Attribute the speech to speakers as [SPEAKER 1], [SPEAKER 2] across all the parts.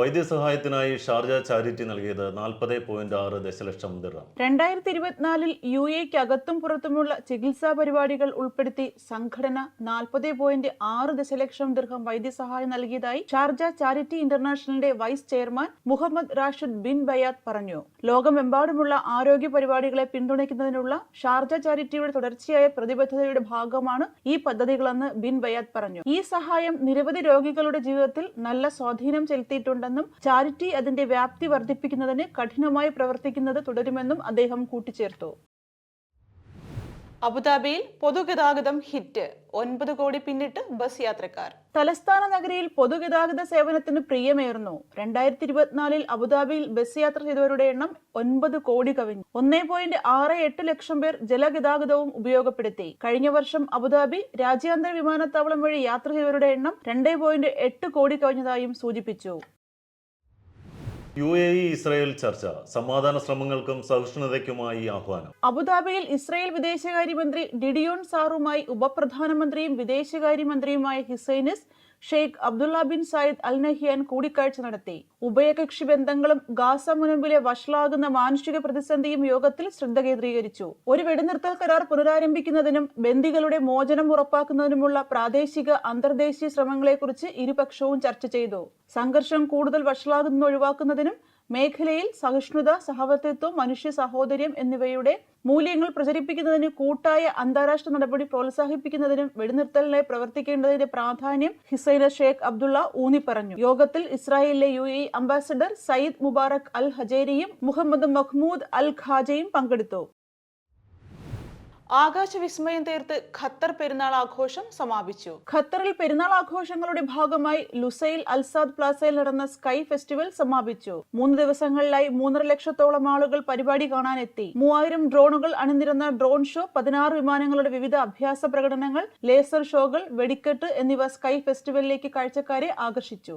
[SPEAKER 1] വൈദ്യസഹായത്തിനായി Sharjah charity നൽകിയത് നാൽപ്പത് point ആറ് ദശലക്ഷം ദിർഹം.
[SPEAKER 2] രണ്ടായിരത്തി ഇരുപത്തിനാലിൽ യു എക്ക് അകത്തും പുറത്തുമുള്ള ചികിത്സാ പരിപാടികൾ ഉൾപ്പെടുത്തി സംഘടന നാൽപ്പത് പോയിന്റ് ആറ് ദശലക്ഷം ദിർഹം വൈദ്യസഹായം നൽകിയതായി Sharjah charity ഇന്റർനാഷണലിന്റെ vice chairman Mohammed Rashid bin Bayat പറഞ്ഞു. ലോകമെമ്പാടുമുള്ള ആരോഗ്യ പരിപാടികളെ പിന്തുണയ്ക്കുന്നതിനുള്ള ഷാർജ ചാരിറ്റിയുടെ തുടർച്ചയായ പ്രതിബദ്ധതയുടെ ഭാഗമാണ് ഈ പദ്ധതികളെന്ന് ബിൻ ബയാത്ത് പറഞ്ഞു. ഈ സഹായം നിരവധി രോഗികളുടെ ജീവിതത്തിൽ നല്ല സ്വാധീനം ചെലുത്തിയിട്ടുണ്ടെന്നും ചാരിറ്റി അതിന്റെ വ്യാപ്തി വർദ്ധിപ്പിക്കുന്നതിന് കഠിനമായി പ്രവർത്തിക്കുന്നത് തുടരുമെന്നും അദ്ദേഹം കൂട്ടിച്ചേർത്തു. അബുദാബിയിൽ പൊതുഗതാഗതം ഹിറ്റ്. ഒൻപത് കോടി പിന്നിട്ട് ബസ് യാത്രക്കാർ. തലസ്ഥാന നഗരിയിൽ പൊതുഗതാഗത സേവനത്തിന് പ്രിയമേറുന്നു. രണ്ടായിരത്തി ഇരുപത്തിനാലിൽ അബുദാബിയിൽ ബസ് യാത്ര ചെയ്തവരുടെ എണ്ണം ഒൻപത് കോടി കവിഞ്ഞു. ഒന്നേ പോയിന്റ് ആറ് എട്ട് ലക്ഷം പേർ ജലഗതാഗതവും ഉപയോഗപ്പെടുത്തി. കഴിഞ്ഞ വർഷം അബുദാബി രാജ്യാന്തര വിമാനത്താവളം വഴി യാത്ര ചെയ്തവരുടെ എണ്ണം രണ്ടേ പോയിന്റ് എട്ട് കോടി കവിഞ്ഞതായും സൂചിപ്പിച്ചു.
[SPEAKER 1] യു എ ഇ ഇസ്രായേൽ ചർച്ച സമാധാന ശ്രമങ്ങൾക്കും സഹിഷ്ണുതയ്ക്കുമായി ആഹ്വാനം.
[SPEAKER 2] അബുദാബിയിൽ ഇസ്രായേൽ വിദേശകാര്യമന്ത്രി ഡിഡിയോൺ സാറുമായി ഉപപ്രധാനമന്ത്രിയും വിദേശകാര്യമന്ത്രിയുമായ ഹിസൈനിസ് Sheikh Abdullah bin Zayed Al Nahyan കൂടിക്കാഴ്ച നടത്തി. ഉഭയകക്ഷി ബന്ധങ്ങളും ഗാസ മുനമ്പിലെ വഷളാകുന്ന മാനുഷിക പ്രതിസന്ധിയും യോഗത്തിൽ ശ്രദ്ധ കേന്ദ്രീകരിച്ചു. ഒരു വെടിനിർത്തൽ കരാർ പുനരാരംഭിക്കുന്നതിനും ബന്ദികളുടെ മോചനം ഉറപ്പാക്കുന്നതിനുമുള്ള പ്രാദേശിക അന്തർദേശീയ ശ്രമങ്ങളെക്കുറിച്ച് ഇരുപക്ഷവും ചർച്ച ചെയ്തു. സംഘർഷം കൂടുതൽ വഷളാകുന്നത് ഒഴിവാക്കുന്നതിനും മേഖലയിൽ സഹിഷ്ണുത സഹവർത്തിത്വം മനുഷ്യ സഹോദര്യം എന്നിവയുടെ മൂല്യങ്ങൾ പ്രചരിപ്പിക്കുന്നതിന് കൂട്ടായ അന്താരാഷ്ട്ര നടപടി പ്രോത്സാഹിപ്പിക്കുന്നതിനും വെടിനിർത്തലിനായി പ്രവർത്തിക്കേണ്ടതിന്റെ പ്രാധാന്യം ഹിസൈന ഷേഖ് അബ്ദുള്ള ഊന്നി പറഞ്ഞു. യോഗത്തിൽ ഇസ്രായേലിലെ U A ambassador Sayed Mubarak Al ഹജേരിയും Mohammed Mahmoud Al ഖാജയും പങ്കെടുത്തു. ആകാശവിസ്മയം തീർത്ത് ഖത്തർ പെരുന്നാൾ ആഘോഷം സമാപിച്ചു. ഖത്തറിൽ പെരുന്നാൾ ആഘോഷങ്ങളുടെ ഭാഗമായി ലുസൈൽ അൽസാദ് പ്ലാസയിൽ നടന്ന സ്കൈ ഫെസ്റ്റിവൽ സമാപിച്ചു. മൂന്ന് ദിവസങ്ങളിലായി മൂന്നര ലക്ഷത്തോളം ആളുകൾ പരിപാടി കാണാനെത്തി. മൂവായിരം ഡ്രോണുകൾ അണിനിരുന്ന ഡ്രോൺ ഷോ പതിനാറ് വിമാനങ്ങളുടെ വിവിധ അഭ്യാസ പ്രകടനങ്ങൾ ലേസർ ഷോകൾ വെടിക്കെട്ട് എന്നിവ സ്കൈ ഫെസ്റ്റിവലിലേക്ക് കാഴ്ചക്കാരെ ആകർഷിച്ചു.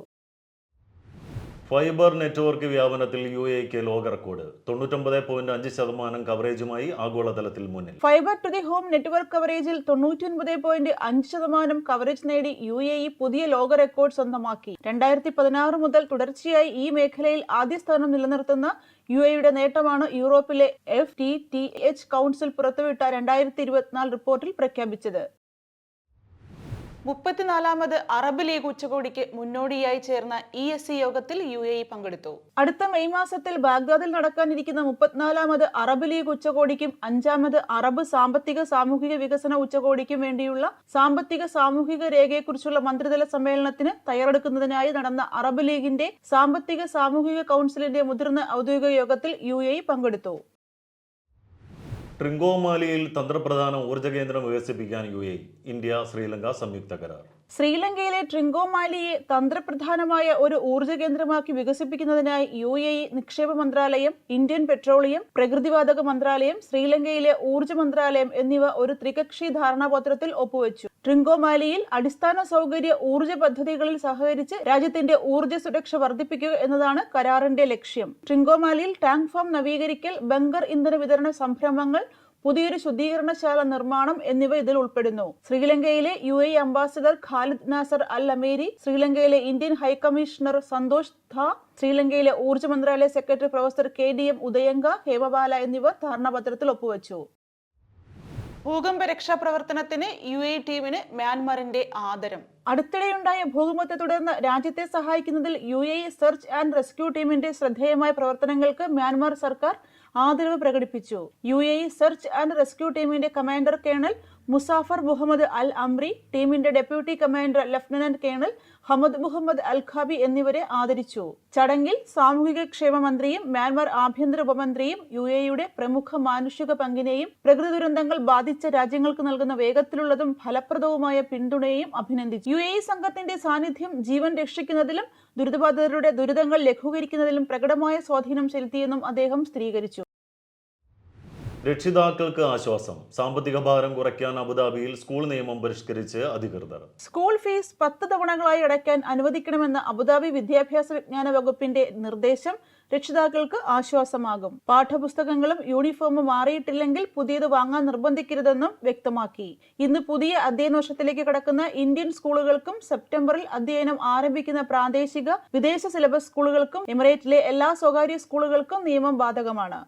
[SPEAKER 1] ഫൈബർ നെറ്റ്വർക്ക് വ്യാപനത്തിൽ യു എക്ക് ലോക റെക്കോർഡ്. തൊണ്ണൂറ്റൊമ്പത് പോയിന്റ് അഞ്ച് ശതമാനം കവറേജുമായി ആഗോളതലത്തിൽ മുന്നിൽ.
[SPEAKER 2] Fibre to the home network കവറേജിൽ തൊണ്ണൂറ്റൊൻപത് പോയിന്റ് അഞ്ച് ശതമാനം കവറേജ് നേടി യു എ ഇ പുതിയ ലോക റെക്കോർഡ് സ്വന്തമാക്കി. രണ്ടായിരത്തി പതിനാറ് മുതൽ തുടർച്ചയായി ഈ മേഖലയിൽ ആദ്യ സ്ഥാനം നിലനിർത്തുന്ന യു എയുടെ നേട്ടമാണ് യൂറോപ്പിലെ F T T H council പുറത്തുവിട്ട രണ്ടായിരത്തി ഇരുപത്തിനാല് റിപ്പോർട്ടിൽ പ്രഖ്യാപിച്ചത്. മുപ്പത്തിനാലാമത് അറബ് ലീഗ് ഉച്ചകോടിക്ക് മുന്നോടിയായി ചേർന്ന ഇ എസ് സി യോഗത്തിൽ യു എ ഇ പങ്കെടുത്തു. അടുത്ത മെയ് മാസത്തിൽ ബാഗ്ദാദിൽ നടക്കാനിരിക്കുന്ന മുപ്പത്തിനാലാമത് അറബ് ലീഗ് ഉച്ചകോടിക്കും അഞ്ചാമത് അറബ് സാമ്പത്തിക സാമൂഹിക വികസന ഉച്ചകോടിക്കും വേണ്ടിയുള്ള സാമ്പത്തിക സാമൂഹിക രേഖയെക്കുറിച്ചുള്ള മന്ത്രിതല സമ്മേളനത്തിന് തയ്യാറെടുക്കുന്നതിനായി നടന്ന അറബ് ലീഗിന്റെ സാമ്പത്തിക സാമൂഹിക കൗൺസിലിന്റെ മുതിർന്ന ഔദ്യോഗിക യോഗത്തിൽ യു എ ഇ പങ്കെടുത്തു.
[SPEAKER 1] ട്രിങ്കോമാലിയിൽ തന്ത്രപ്രധാന ഊർജ കേന്ദ്രം വികസിപ്പിക്കാൻ യു എ ഇന്ത്യ ശ്രീലങ്ക സംയുക്ത കരാർ.
[SPEAKER 2] ശ്രീലങ്കയിലെ ട്രിങ്കോമാലിയെ തന്ത്രപ്രധാനമായ ഒരു ഊർജ കേന്ദ്രമാക്കി വികസിപ്പിക്കുന്നതിനായി യു എ ഇ നിക്ഷേപ മന്ത്രാലയം ഇന്ത്യൻ പെട്രോളിയം പ്രകൃതിവാതക മന്ത്രാലയം ശ്രീലങ്കയിലെ ഊർജ മന്ത്രാലയം എന്നിവ ഒരു ത്രികക്ഷി ധാരണാപത്രത്തിൽ ഒപ്പുവെച്ചു. ട്രിങ്കോമാലിയിൽ അടിസ്ഥാന സൗകര്യ ഊർജ പദ്ധതികളിൽ സഹകരിച്ച് രാജ്യത്തിന്റെ ഊർജ സുരക്ഷ വർദ്ധിപ്പിക്കുക എന്നതാണ് കരാറിന്റെ ലക്ഷ്യം. ട്രിങ്കോമാലിയിൽ ടാങ്ക് ഫാം നവീകരിക്കൽ ബങ്കർ ഇന്ധന വിതരണ സംരംഭങ്ങൾ പുതിയൊരു ശുദ്ധീകരണശാല നിർമ്മാണം എന്നിവ ഇതിൽ ഉൾപ്പെടുന്നു. ശ്രീലങ്കയിലെ U A ambassador Khalid Nasser Al Ameri ശ്രീലങ്കയിലെ ഇന്ത്യൻ ഹൈക്കമ്മീഷണർ സന്തോഷ് ധ ശ്രീലങ്കയിലെ ഊർജ മന്ത്രാലയ secretary professor K D M Udayanga Hemapala എന്നിവർ ധാരണാപത്രത്തിൽ ഒപ്പുവച്ചു. ഭൂകമ്പ രക്ഷാപ്രവർത്തനത്തിന് യു എ ടീമിന് മ്യാൻമറിന്റെ ആദരം. അടുത്തിടെയുണ്ടായ ഭൂകമ്പത്തെ തുടർന്ന് രാജ്യത്തെ സഹായിക്കുന്നതിൽ U A search and rescue ടീമിന്റെ ശ്രദ്ധേയമായ പ്രവർത്തനങ്ങൾക്ക് മ്യാൻമാർ സർക്കാർ ആദരവ് പ്രകടിപ്പിച്ചു. U A search and rescue ടീമിന്റെ commander colonel Muzaffar Mohammed Al Amri ടീമിന്റെ deputy commander lieutenant colonel Hamad Mohammed Al Khabi എന്നിവരെ ആദരിച്ചു. ചടങ്ങിൽ സാമൂഹിക ക്ഷേമ മന്ത്രിയും മ്യാൻമാർ ആഭ്യന്തര ഉപമന്ത്രിയും യു എയുടെ പ്രമുഖ മാനുഷിക പങ്കിനെയും പ്രകൃതി ദുരന്തങ്ങൾ ബാധിച്ച രാജ്യങ്ങൾക്ക് നൽകുന്ന വേഗത്തിലുള്ളതും ഫലപ്രദവുമായ പിന്തുണയെയും അഭിനന്ദിച്ചു. യു എ സംഘത്തിന്റെ സാന്നിധ്യം ജീവൻ രക്ഷിക്കുന്നതിലും ദുരിതബാധിതരുടെ ദുരിതങ്ങൾ ലഘൂകരിക്കുന്നതിലും പ്രകടമായ സ്വാധീനം ചെലുത്തിയെന്നും അദ്ദേഹം സ്ഥിരീകരിച്ചു.
[SPEAKER 1] രക്ഷിതാക്കൾക്ക് ആശ്വാസം. സാമ്പത്തിക ഭാരം കുറയ്ക്കാൻ അബുദാബിയിൽ സ്കൂൾ നിയമം പരിഷ്കരിച്ച് അധികൃതർ.
[SPEAKER 2] സ്കൂൾ ഫീസ് പത്ത് തവണകളായി അടയ്ക്കാൻ അനുവദിക്കണമെന്ന അബുദാബി വിദ്യാഭ്യാസ വിജ്ഞാന വകുപ്പിന്റെ നിർദ്ദേശം രക്ഷിതാക്കൾക്ക് ആശ്വാസമാകും. പാഠപുസ്തകങ്ങളും യൂണിഫോമും മാറിയിട്ടില്ലെങ്കിൽ പുതിയത് വാങ്ങാൻ നിർബന്ധിക്കരുതെന്നും വ്യക്തമാക്കി. ഇന്ന് പുതിയ അധ്യയന വർഷത്തിലേക്ക് കടക്കുന്ന ഇന്ത്യൻ സ്കൂളുകൾക്കും സെപ്റ്റംബറിൽ അധ്യയനം ആരംഭിക്കുന്ന പ്രാദേശിക വിദേശ സിലബസ് സ്കൂളുകൾക്കും എമിറേറ്റിലെ എല്ലാ സ്വകാര്യ സ്കൂളുകൾക്കും നിയമം ബാധകമാണ്.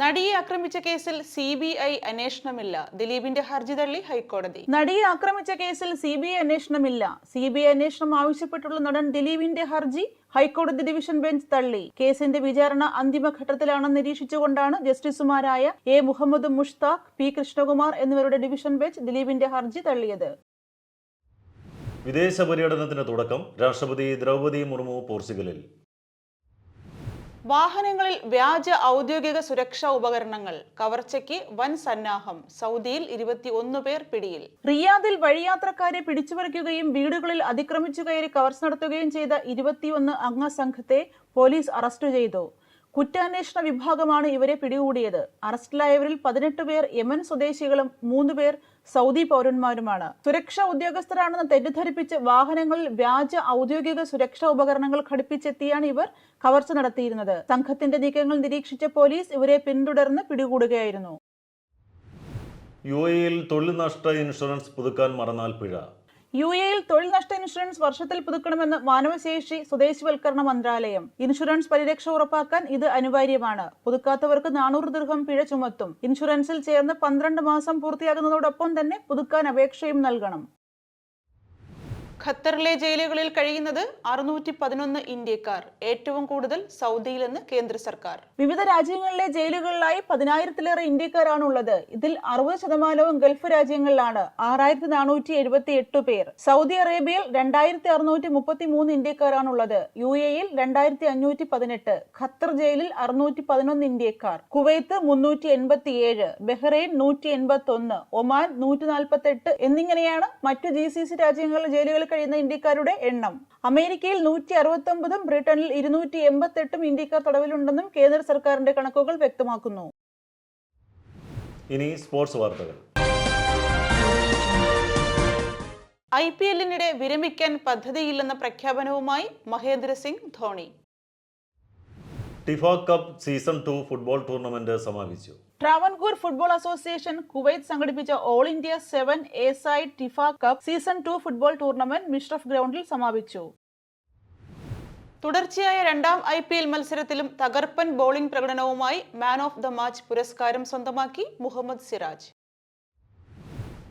[SPEAKER 3] നടിയെ ആക്രമിച്ച കേസിൽ സി ബി ഐ അന്വേഷണമില്ല. ദിലീപിന്റെ ഹർജി തള്ളി ഹൈക്കോടതി.
[SPEAKER 2] നടിയെ ആക്രമിച്ച കേസിൽ സി ബി ഐ അന്വേഷണമില്ല. സി ബി ഐ അന്വേഷണം ആവശ്യപ്പെട്ടുള്ള നടൻ ദിലീപിന്റെ ഹർജി ഹൈക്കോടതി ഡിവിഷൻ ബെഞ്ച് തള്ളി. കേസിന്റെ വിചാരണ അന്തിമഘട്ടത്തിലാണെന്ന് നിരീക്ഷിച്ചുകൊണ്ടാണ് ജസ്റ്റിസുമാരായ എ മുഹമ്മദ് മുഷ്താഖ് പി കൃഷ്ണകുമാർ എന്നിവരുടെ ഡിവിഷൻ ബെഞ്ച് ദിലീപിന്റെ ഹർജി തള്ളിയത്.
[SPEAKER 1] വിദേശ പര്യടനത്തിന് തുടക്കം രാഷ്ട്രപതി ദ്രൗപദി മുർമു പോർച്ചുഗലിൽ.
[SPEAKER 3] വാഹനങ്ങളിൽ വ്യാജ ഔദ്യോഗിക സുരക്ഷാ ഉപകരണങ്ങൾ കവർച്ചയ്ക്ക് വൻ സന്നാഹം സൗദിയിൽ ഇരുപത്തിയൊന്ന് പേർ പിടിയിൽ.
[SPEAKER 2] റിയാദിൽ വഴിയാത്രക്കാരെ പിടിച്ചുപറിക്കുകയും വീടുകളിൽ അതിക്രമിച്ചു കയറി കവർച്ച നടത്തുകയും ചെയ്ത ഇരുപത്തിയൊന്ന് അംഗ സംഘത്തെ പോലീസ് അറസ്റ്റ് ചെയ്തു. കുറ്റാന്വേഷണ വിഭാഗമാണ് ഇവരെ പിടികൂടിയത്. അറസ്റ്റിലായവരിൽ പതിനെട്ട് പേർ യമൻ സ്വദേശികളും മൂന്ന് പേർ സൗദി പൗരന്മാരുമാണ്. സുരക്ഷാ ഉദ്യോഗസ്ഥരാണെന്ന് തെറ്റിദ്ധരിപ്പിച്ച് വാഹനങ്ങളിൽ വ്യാജ ഔദ്യോഗിക സുരക്ഷാ ഉപകരണങ്ങൾ ഘടിപ്പിച്ചെത്തിയാണ് ഇവർ കവർച്ച നടത്തിയിരുന്നത്. സംഘത്തിന്റെ നീക്കങ്ങൾ നിരീക്ഷിച്ച പോലീസ് ഇവരെ പിന്തുടർന്ന് പിടികൂടുകയായിരുന്നു.
[SPEAKER 1] യു എയിൽ തൊഴിൽ നഷ്ട ഇൻഷുറൻസ് പുതുക്കാൻ മറന്നാൽ പിഴ.
[SPEAKER 2] യു എയിൽ തൊഴിൽ നഷ്ട ഇൻഷുറൻസ് വർഷത്തിൽ പുതുക്കണമെന്ന് മാനവശേഷി സ്വദേശിവൽക്കരണ മന്ത്രാലയം. ഇൻഷുറൻസ് പരിരക്ഷ ഉറപ്പാക്കാൻ ഇത് അനിവാര്യമാണ്. പുതുക്കാത്തവർക്ക് നാനൂറ് ദീർഘം പിഴ ചുമത്തും. ഇൻഷുറൻസിൽ ചേർന്ന് പന്ത്രണ്ട് മാസം പൂർത്തിയാകുന്നതോടൊപ്പം തന്നെ പുതുക്കാൻ അപേക്ഷയും നൽകണം.
[SPEAKER 3] ഖത്തറിലെ ജയിലുകളിൽ കഴിയുന്നത് അറുന്നൂറ്റി പതിനൊന്ന് ഇന്ത്യക്കാർ ഏറ്റവും കൂടുതൽ സൗദിയിലെന്ന് കേന്ദ്ര സർക്കാർ.
[SPEAKER 2] വിവിധ രാജ്യങ്ങളിലെ ജയിലുകളിലായി പതിനായിരത്തിലേറെ ഇന്ത്യക്കാരാണ് ഉള്ളത് ഇതിൽ അറുപത് ശതമാനവും ഗൾഫ് രാജ്യങ്ങളിലാണ്. ആറായിരത്തി നാനൂറ്റി എഴുപത്തി എട്ട് പേർ. സൗദി അറേബ്യയിൽ രണ്ടായിരത്തി അറുന്നൂറ്റി മുപ്പത്തി മൂന്ന് ഇന്ത്യക്കാരാണുള്ളത്. യു എയിൽ രണ്ടായിരത്തി അഞ്ഞൂറ്റി പതിനെട്ട് ഖത്തർ ജയിലിൽ അറുന്നൂറ്റി പതിനൊന്ന് ഇന്ത്യക്കാർ. കുവൈത്ത് മുന്നൂറ്റി എൺപത്തി ഏഴ് ബഹ്റൈൻ നൂറ്റി എൺപത്തി ഒന്ന് ഒമാൻ നൂറ്റി നാൽപ്പത്തി എട്ട് എന്നിങ്ങനെയാണ് മറ്റു ജി സി സി രാജ്യങ്ങളിലെ ജയിലുകളിൽ കഴിയുന്ന ഇന്ത്യക്കാരുടെ എണ്ണം. അമേരിക്കയിൽ നൂറ്റി അറുപത്തി ഒമ്പതും ബ്രിട്ടനിൽ ഇരുന്നൂറ്റി എൺപത്തി എട്ടും ഇന്ത്യക്കാർ തടവിലുണ്ടെന്നും കേന്ദ്ര സർക്കാരിന്റെ കണക്കുകൾ വ്യക്തമാക്കുന്നു.
[SPEAKER 1] ഇനി സ്പോർട്സ് വാർത്തകൾ.
[SPEAKER 3] ഐ പി എല്ലിനിടെ വിരമിക്കാൻ പദ്ധതിയില്ലെന്ന പ്രഖ്യാപനവുമായി Mahendra Singh Dhoni.
[SPEAKER 1] TIFA cup season two football tournament സമാപിച്ചു.
[SPEAKER 2] ട്രാവൻകൂർ ഫുട്ബോൾ അസോസിയേഷൻ കുവൈത്ത് സംഘടിപ്പിച്ച all India seven a side TIFA cup season two football tournament Mishref ഗ്രൗണ്ടിൽ സമാപിച്ചു.
[SPEAKER 3] തുടർച്ചയായ രണ്ടാം ഐ പി എൽ മത്സരത്തിലും തകർപ്പൻ ബോളിംഗ് പ്രകടനവുമായി മാൻ ഓഫ് ദ മാച്ച് പുരസ്കാരം സ്വന്തമാക്കി മുഹമ്മദ് സിറാജ്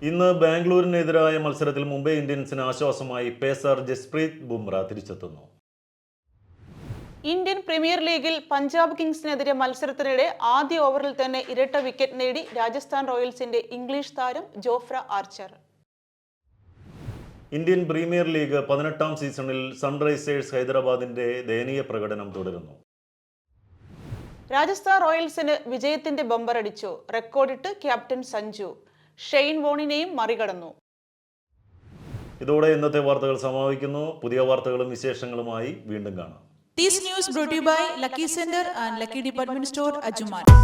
[SPEAKER 1] ഇന്ന് ബാംഗ്ലൂരിനെതിരായ മത്സരത്തിൽ മുംബൈ ഇന്ത്യൻസിന് ആശ്വാസമായി പേസർ ജസ്പ്രീത് ബുംറ തിരിച്ചെത്തുന്നു.
[SPEAKER 3] ഇന്ത്യൻ പ്രീമിയർ ലീഗിൽ പഞ്ചാബ് കിങ്സിനെതിരെ മത്സരത്തിനിടെ ആദ്യ ഓവറിൽ തന്നെ ഇരട്ട വിക്കറ്റ് നേടി രാജസ്ഥാൻ റോയൽസിന്റെ ഇംഗ്ലീഷ് താരം Jofra Archer.
[SPEAKER 1] Indian premier league പതിനെട്ടാം സീസണിൽ സൺറൈസേഴ്സ് ഹൈദരാബാദിന്റെ ദയനീയ പ്രകടനം തുടരുന്നു.
[SPEAKER 3] രാജസ്ഥാൻ റോയൽസിന് വിജയത്തിന്റെ ബമ്പറടിച്ചു റെക്കോർഡിട്ട് ക്യാപ്റ്റൻ സഞ്ജു. ഷെയ്ൻ വോണിനെയും മറികടന്നു.
[SPEAKER 1] ഇതോടെ ഇന്നത്തെ വാർത്തകൾ സമാപിക്കുന്നു. പുതിയ വാർത്തകളും വിശേഷങ്ങളുമായി വീണ്ടും കാണാം.
[SPEAKER 4] This news brought to you by Lucky Sender and Lucky Department Store, Ajuman.